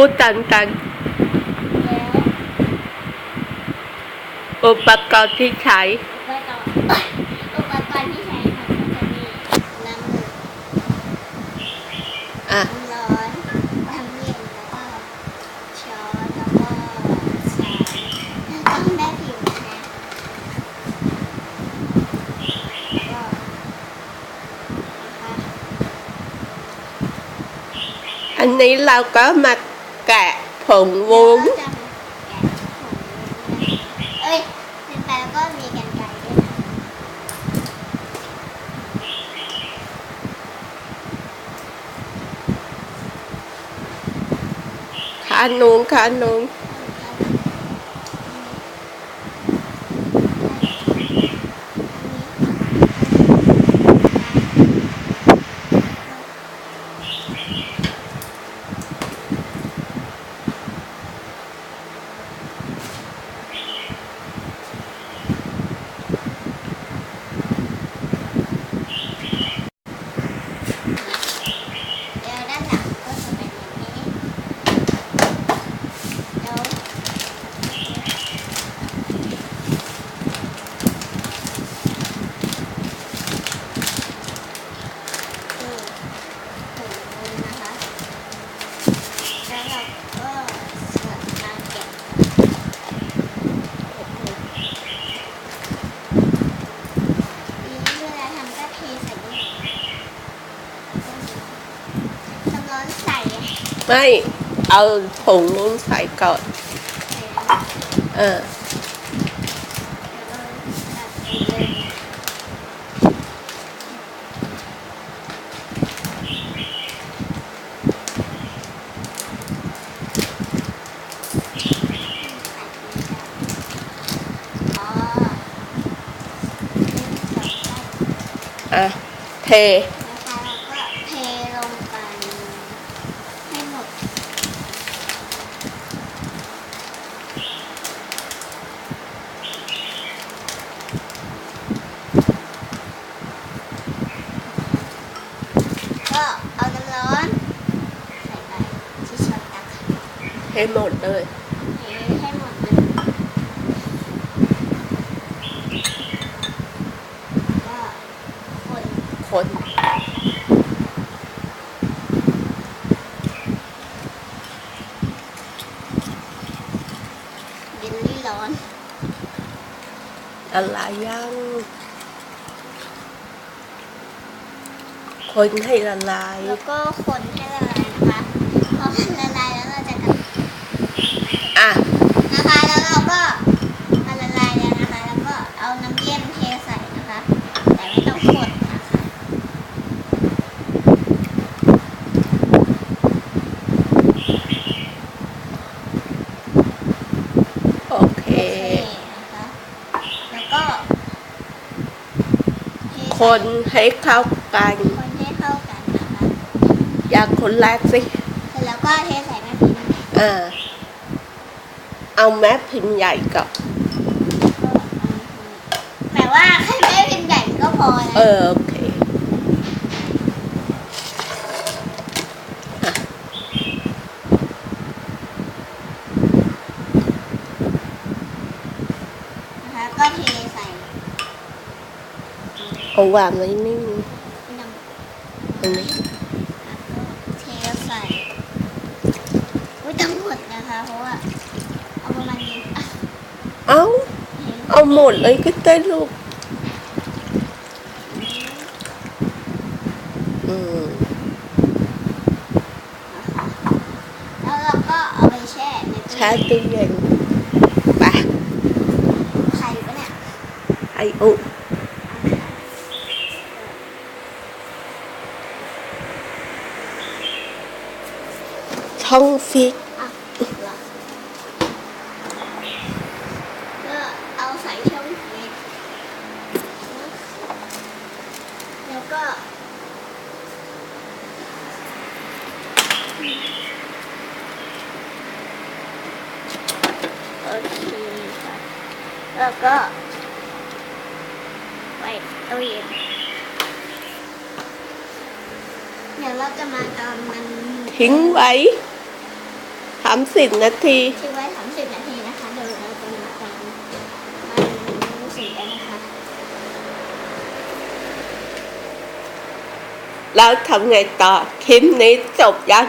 พูดตันตันแล้วๆอุปกรณ์ที่ใช้ อุปกรณ์อุปกรณ์ที่ใช้ค่ะก็จะมีน้ำหนึ่งอะ น้ำร้อนน้ำเย็นแล้วก็ช้อนแล้วก็สายต้องแม่พิมพ์นะแล้วก็นะคะอันนี้เราก็มา แกะผงวุ้งแล้วก็จะมาแกะของวุ้นนะคะเอ้ยเป็นไปแล้วก็มีกันไกรด้วยนะขานุงขานุงเดี๋ยวด้านหลังก็จะเป็นอย่างนี้แล้วนี่ถุงมือนะคะ แล้วเราก็เสิร์ฟมาเก็บทีนี้เวลาทำก็เทใส่นี่น้ำร้อนใส่ใส่ ไม่เอาผงวุ้งใส่ก่อนเออเออหนึ่งสองสามอะเท นะคะแล้วก็เทลงไปให้หมด ก็เอาน้ำร้อนใส่ไปที่ช้อนตักค่ะ ให้หมดเลยเทให้หมดเลยก็คนคนเยลลี่ร้อน อะไรยัง คนให้ละลาย แล้วก็คนให้ละลายนะคะพอมันละลายแล้วเราจะกลับ อะนะคะ แล้วเราก็มันละลายแล้วนะคะ แล้วก็เอาน้ำเย็นเทใส่นะคะ แต่ไม่ต้องคนนะคะโอเคโอเค นะคะ แล้วก็เทคใส่นให้เข้ากัน คนให้เข้ากันนะคะ อยากคนแรกสิ เสร็จแล้วก็เทใส่แม่พิมพ์อ่า เอาแม่พิมพ์ใหญ่ก่อนแต่ว่าแค่แม่พิมพ์ใหญ่ก็พอนะเออโอเคนะคะก็เทใส่เอาวางไว้นิ่งน้ำ ตรงนี้เทใส่อุ้ยทั้งหมดนะคะ เพราะว่าเอาประมาณนี้อะ เอา เอาหมดเลยก็ได้ลูก อืมแล้วเราก็เอาไปแช่ในตู้แช่ตู้เย็นไปไข่ปะเนี่ยให้อุช่องฟิต อะเหรอก็เอาใส่ช่องฟรีซแล้วก็ โอเคค่ะแล้วก็ไว้ตู้เย็นเดี๋ยวเราจะมาตอนมันทิ้งไว้เ30นาที ทิ้งไว้สามสิบนาทีนะคะเดี๋ยวเราจะมาตามมันสีกันนะคะแล้วทำไงต่อคลิปนี้จบยังจ